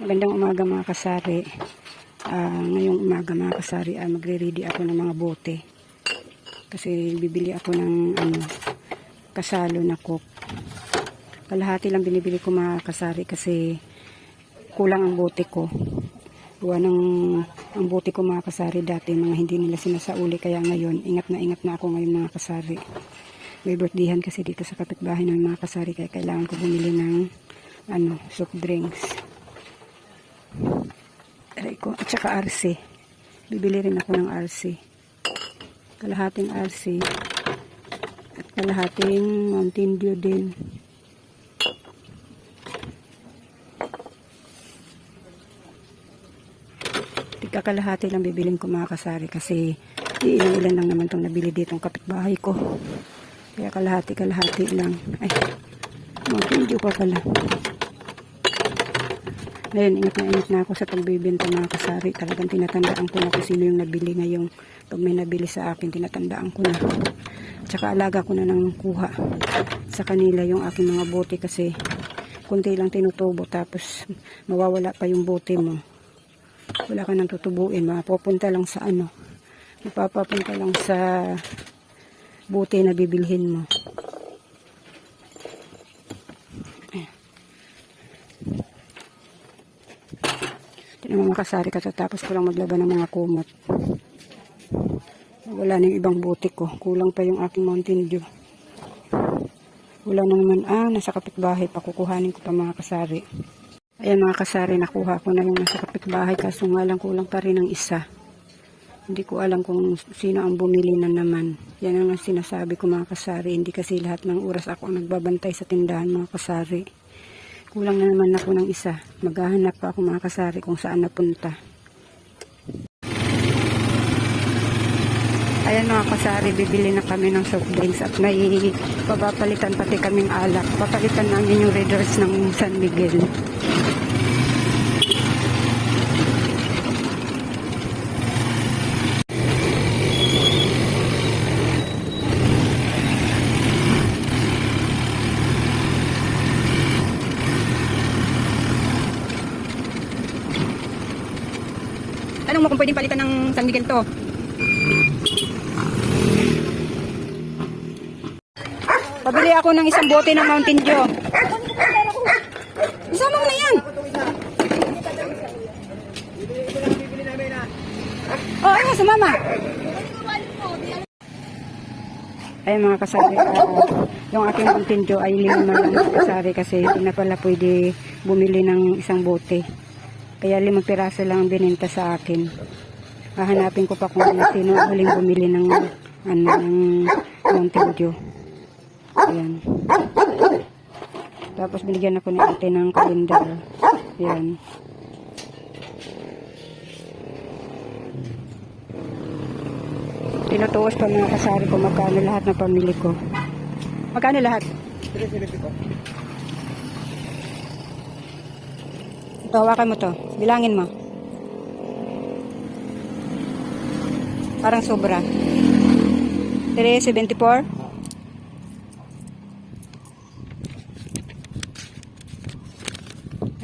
Magandang umaga mga kasari. Ah, ngayong umaga mga kasari, ah, magre-ready ako ng mga bote. Kasi bibili ako ng ano, kasalo na cook. Kalahati lang binibili ko mga kasari kasi kulang ang bote ko. Gawa ng ang bote ko mga kasari dati, mga hindi nila sinasauli. Kaya ngayon, ingat na ingat na ako ngayon mga kasari. May birthdayhan kasi dito sa kapitbahay ng mga kasari kaya kailangan ko bumili ng ano, soft drinks. Aray ko. At saka RC. Bibili rin ako ng RC. Kalahating RC. At kalahating Mountain Dew din. Tika kalahati lang bibiling ko mga kasari kasi iilan lang naman itong nabili dito ang kapitbahay ko. Kaya kalahati kalahati lang. Ay, Mountain Dew pa pala. Ngayon, ingat na ingat na ako sa pagbibenta mga kasari. Talagang tinatandaan ko na kung sino yung nabili ngayong pag may nabili sa akin, tinatandaan ko na. Tsaka alaga ko na ng kuha sa kanila yung aking mga bote kasi kunti lang tinutubo tapos mawawala pa yung bote mo. Wala ka nang tutubuin. Mapupunta lang sa ano. Mapapapunta lang sa bote na bibilhin mo. Hindi naman makasari katatapos ko lang maglaban ng mga kumot. Wala na yung ibang buti ko. Kulang pa yung aking Mountain Dew. Wala na naman, ah, nasa kapitbahay pa. Kukuhanin ko pa mga kasari. Ayan mga kasari, nakuha ko na yung nasa kapitbahay. Kaso nga lang kulang pa rin ng isa. Hindi ko alam kung sino ang bumili na naman. Yan ang sinasabi ko mga kasari. Hindi kasi lahat ng oras ako ang nagbabantay sa tindahan mga kasari. Kulang na naman ako ng isa. Maghahanap pa ako mga kasari kung saan napunta. Ayan mga kasari, bibili na kami ng soft drinks at may papapalitan pati kaming alak. Papalitan namin yung Horse ng San Miguel. Pwedeng palitan ng San Miguel to. Pabili ako ng isang bote ng Mountain Dew. Isama mo na yan. Oh, ano, sumama. Ay mga kasari, ah, yung aking Mountain Dew ay lima lang kasari kasi hindi na pala pwede bumili ng isang bote. Kaya limang piraso lang ang bininta sa akin. Hahanapin ko pa kung ano sino ang huling bumili ng ano ng Mountain. Ayan. Tapos binigyan ako ni ate ng kalendar. Ayan. Tinutuos pa mga kasari ko magkano lahat ng pamili ko. Magkano lahat? Ito, hawakan mo to. Bilangin mo. Parang sobra. 374?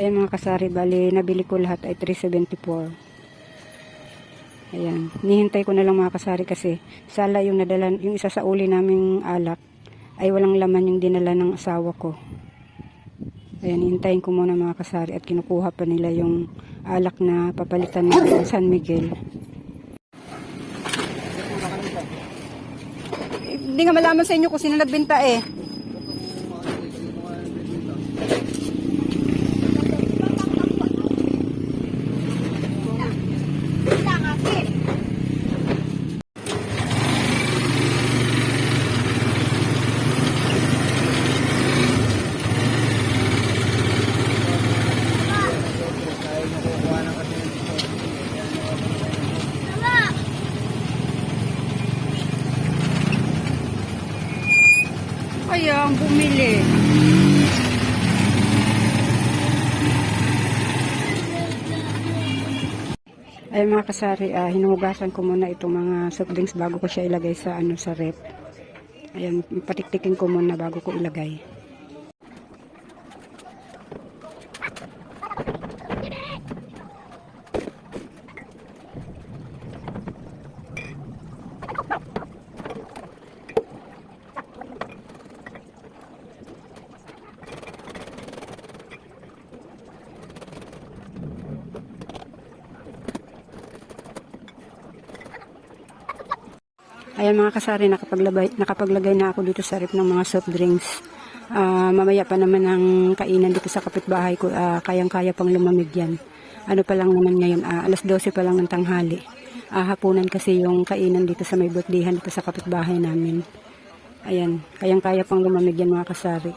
Ayan mga kasari, bali nabili ko lahat ay 374. Ayan, nihintay ko na lang mga kasari kasi sala yung nadala, yung isa sa uli naming alak ay walang laman yung dinala ng asawa ko. Ayan, hintayin ko muna mga kasari at kinukuha pa nila yung alak na papalitan ng San Miguel. Hindi nga malaman sa inyo kung sino nagbenta eh. Kaya ang bumili. Ay mga kasari, ah, hinuhugasan ko muna itong mga soft drinks bago ko siya ilagay sa ano sa rep. Ayan, patiktikin ko muna bago ko ilagay. Ayan mga kasari, nakapaglagay, nakapaglagay na ako dito sa rep ng mga soft drinks. Ah, mamaya pa naman ang kainan dito sa kapitbahay ko, ah, kayang-kaya pang lumamig yan. Ano pa lang naman ngayon, ah, alas 12 pa lang ng tanghali. Ah, hapunan kasi yung kainan dito sa may birthdayhan dito sa kapitbahay namin. Ayan, kayang-kaya pang lumamig yan mga kasari.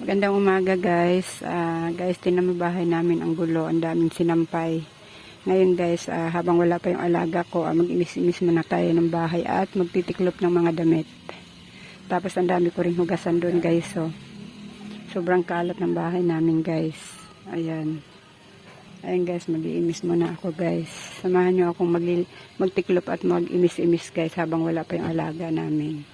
Magandang umaga guys. Ah, guys, tinan mo bahay namin ang gulo. Ang daming sinampay. Ngayon guys, ah, habang wala pa yung alaga ko, ah, mag-imis-imis muna tayo ng bahay at magtitiklop ng mga damit. Tapos ang dami ko rin hugasan doon guys. So, sobrang kalat ng bahay namin guys. Ayan. Ayan guys, mag-iimis muna ako guys. Samahan nyo akong mag- magtiklop at mag-imis-imis guys habang wala pa yung alaga namin.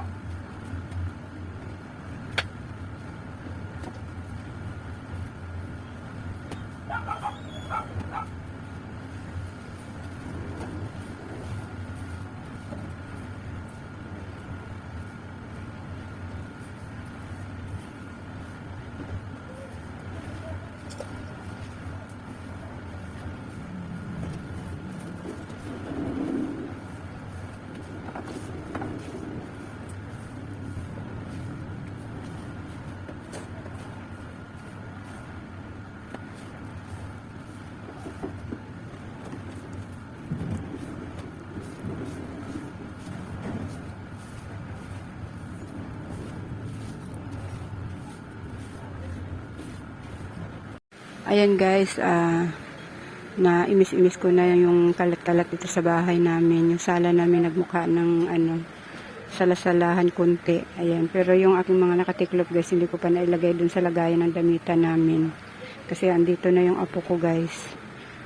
Ayan guys, ah na imis-imis ko na yung kalat-kalat dito sa bahay namin. Yung sala namin nagmukha ng ano, salasalahan konti. Ayan. Pero yung aking mga nakatiklop guys, hindi ko pa nailagay dun sa lagayan ng damitan namin. Kasi andito na yung apo ko guys.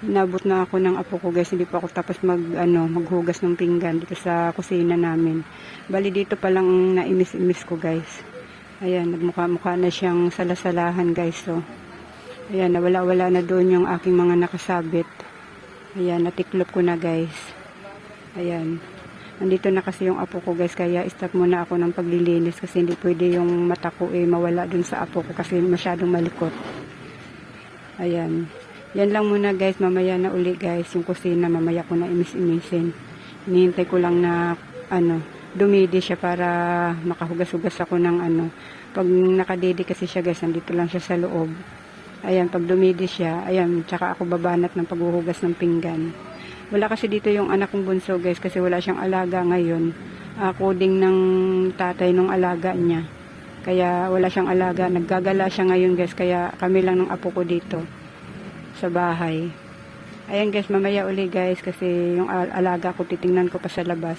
Nabot na ako ng apo ko guys, hindi pa ako tapos mag, ano, maghugas ng pinggan dito sa kusina namin. Bali dito pa lang naimis-imis ko guys. Ayan, nagmukha-mukha na siyang salasalahan guys. So, Ayan, nawala-wala na doon yung aking mga nakasabit. Ayan, natiklop ko na guys. Ayan. Nandito na kasi yung apo ko guys, kaya stop muna ako ng paglilinis kasi hindi pwede yung mata ko eh mawala dun sa apo ko kasi masyadong malikot. Ayan. Yan lang muna guys, mamaya na uli guys, yung kusina mamaya ko na imis-imisin. Hinihintay ko lang na ano, dumidi siya para makahugas-hugas ako ng ano. Pag nakadidi kasi siya guys, nandito lang siya sa loob. Ayan, pag dumidi siya, ayan, tsaka ako babanat ng paghuhugas ng pinggan. Wala kasi dito yung anak kong bunso guys kasi wala siyang alaga ngayon. Ako ding ng tatay nung alaga niya. Kaya wala siyang alaga. Naggagala siya ngayon guys kaya kami lang ng apo ko dito sa bahay. Ayan guys, mamaya uli guys kasi yung al- alaga ko titingnan ko pa sa labas.